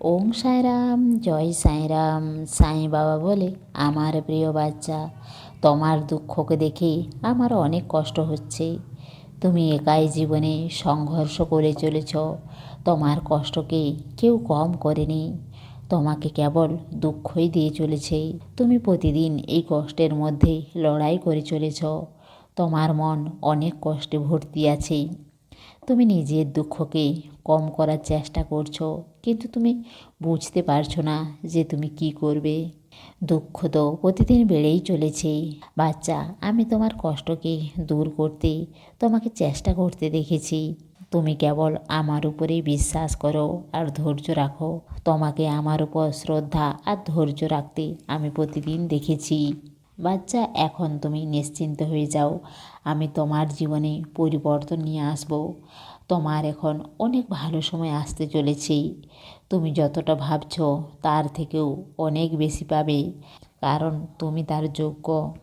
ওং সাঁইরাম, জয় সাঁইরাম, সাঁই বাবা বলে আমার প্রিয় বাচ্চা, তোমার দুঃখকে দেখে আমার অনেক কষ্ট হচ্ছে। তুমি একাই জীবনে সংঘর্ষ করে চলেছ, তোমার কষ্টকে কেউ কম করেনি, তোমাকে কেবল দুঃখই দিয়ে চলেছে। তুমি প্রতিদিন এই কষ্টের মধ্যে লড়াই করে চলেছ, তোমার মন অনেক কষ্টে ভর্তি আছে। তুমি নিজের দুঃখকে কম করার চেষ্টা করছ, কিন্তু তুমি বুঝতে পারছ না যে তুমি কি করবে। দুঃখ তো প্রতিদিন বেড়েই চলেছে। বাচ্চা, আমি তোমার কষ্টকে দূর করতে, তোমাকে চেষ্টা করতে দেখেছি। তুমি কেবল আমার উপরেই বিশ্বাস করো আর ধৈর্য রাখো। তোমাকে আমার উপর শ্রদ্ধা আর ধৈর্য রাখতে আমি প্রতিদিন দেখেছি। বাচ্চা, এখন তুমি নিশ্চিন্ত হয়ে যাও। আমি তোমার জীবনে পরিবর্তন নিয়ে আসব। তোমার এখন অনেক ভালো সময় আসতে চলেছে। তুমি যতটা ভাবছ তার থেকেও অনেক বেশি পাবে। কারণ তুমি তার যোগ্য।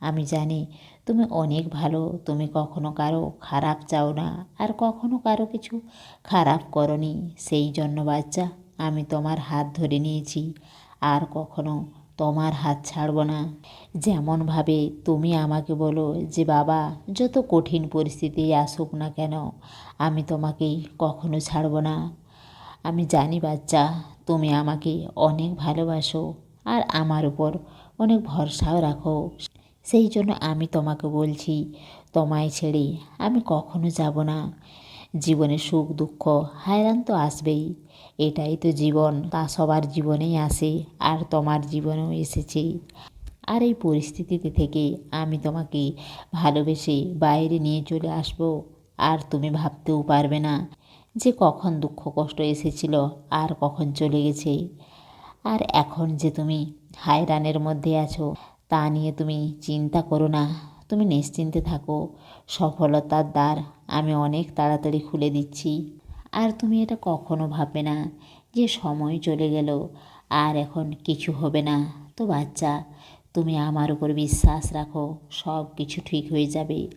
আমি জানি তুমি অনেক ভালো। তুমি কখনো কারও খারাপ চাও না আর কখনো কারও কিছু খারাপ করনি। সেই জন্য বাচ্চা, আমি তোমার হাত ধরে নিয়েছি। আর কখনো তোমার হাত ছাড়ব না। যেমনভাবে তুমি আমাকে বলো যে, বাবা, যত কঠিন পরিস্থিতি আসুক না কেন, আমি তোমাকে কখনো ছাড়ব না। আমি জানি বাচ্চা, তুমি আমাকে অনেক ভালোবাসো আর আমার উপর অনেক ভরসাও রাখো। সেই জন্য আমি তোমাকে বলছি, তোমায় ছেড়ে আমি কখনো যাব না। জীবনে সুখ, দুঃখ, হায়রান তো আসবেই। এটাই তো জীবন, তা সবার জীবনেই আসে, আর তোমার জীবনেও এসেছে। আর এই পরিস্থিতিতে থেকে আমি তোমাকে ভালোবেসে বাইরে নিয়ে চলে আসব, আর তুমি ভাবতেও পারবে না যে কখন দুঃখ, কষ্ট এসেছিল আর কখন চলে গেছে। আর এখন যে তুমি হায়রানের মধ্যে আছো, তা নিয়ে তুমি চিন্তা করো না। তুমি নিশ্চিন্তে থাকো, সফলতার দ্বার আমি অনেক তাড়াতাড়ি খুলে দিচ্ছি। আর তুমি এটা কখনো ভাববে না যে সময় চলে গেল, আর এখন কিছু হবে না। তো বাচ্চা, তুমি আমার উপর বিশ্বাস রাখো, সব কিছু ঠিক হয়ে যাবে।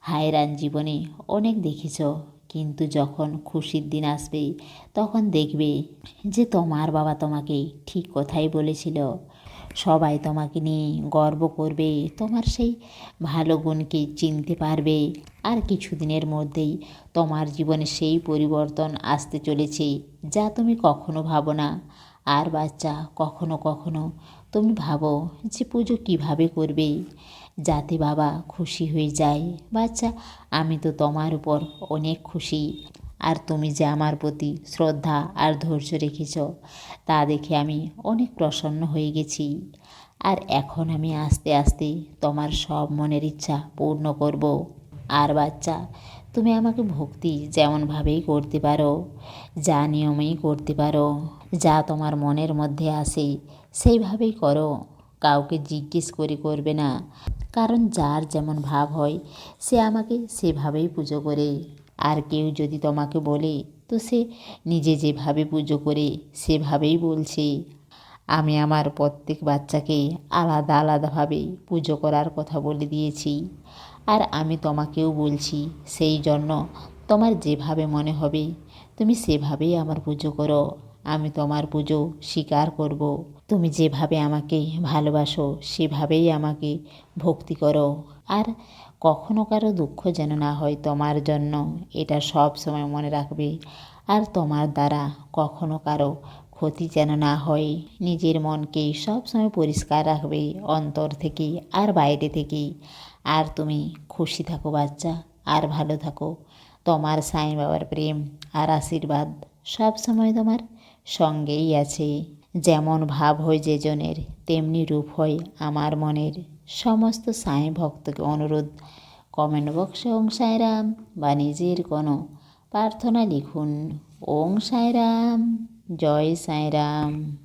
হায়রান জীবনে অনেক দেখেছ, কিন্তু যখন খুশির দিন আসবে, তখন দেখবে যে তোমার বাবা তোমাকে ঠিক কথাই বলেছিল। সবাই তোমাকে নিয়ে গর্ব করবে, তোমার সেই ভালো গুণকে চিনতে পারবে। আর কিছুদিনের মধ্যেই তোমার জীবনে সেই পরিবর্তন আসতে চলেছে, যা তুমি কখনো ভাবো না। আর বাচ্চা, কখনো কখনো তুমি ভাবো যে পুজো কীভাবে করবে, যাতে বাবা খুশি হয়ে যায়। বাচ্চা, আমি তো তোমার উপর অনেক খুশি। আর তুমি যে আমার প্রতি শ্রদ্ধা আর ধৈর্য রেখেছ, তা দেখে আমি অনেক প্রসন্ন হয়ে গেছি। আর এখন আমি আস্তে আস্তে তোমার সব মনের ইচ্ছা পূর্ণ করব। আর বাচ্চা, তুমি আমাকে ভক্তি যেমনভাবেই করতে পারো, যা নিয়মেই করতে পারো, যা তোমার মনের মধ্যে আসে, সেইভাবেই করো। কাউকে জিজ্ঞেস করে করবে না, কারণ যার যেমন ভাব হয়, সে আমাকে সেভাবেই পুজো করে। আর কেউ যদি তোমাকে বলে, তো সে নিজে যেভাবে পুজো করে, সেভাবেই বলছে। আমি আমার প্রত্যেক বাচ্চাকে আলাদা আলাদাভাবে পুজো করার কথা বলে দিয়েছি। আর আমি তোমাকেও বলছি, সেই জন্য তোমার যেভাবে মনে হবে, তুমি সেভাবেই আমার পুজো করো। আমি তোমার পুজো স্বীকার করব। তুমি যেভাবে আমাকে ভালোবাসো, সেভাবেই আমাকে ভক্তি করো। আর কখনো কারও দুঃখ যেন না হয় তোমার জন্য, এটা সব সময় মনে রাখবে। আর তোমার দ্বারা কখনো কারও ক্ষতি যেন না হয়। নিজের মনকে সব সময় পরিষ্কার রাখবে, অন্তর থেকে আর বাইরে থেকে। আর তুমি খুশি থাকো বাচ্চা, আর ভালো থাকো। তোমার সাই বাবার প্রেম আর আশীর্বাদ সব সময় তোমার সঙ্গেই আছে। যেমন ভাব হয় যেজনের, তেমনি রূপ হয় আমার মনের। সমস্ত সাই ভক্তকে অনুরোধ। কমেন্ট বক্সে, ওং সাইরাম, বা নিজের কোনো প্রার্থনা লিখুন। ওং সাইরাম, জয় সাইরাম।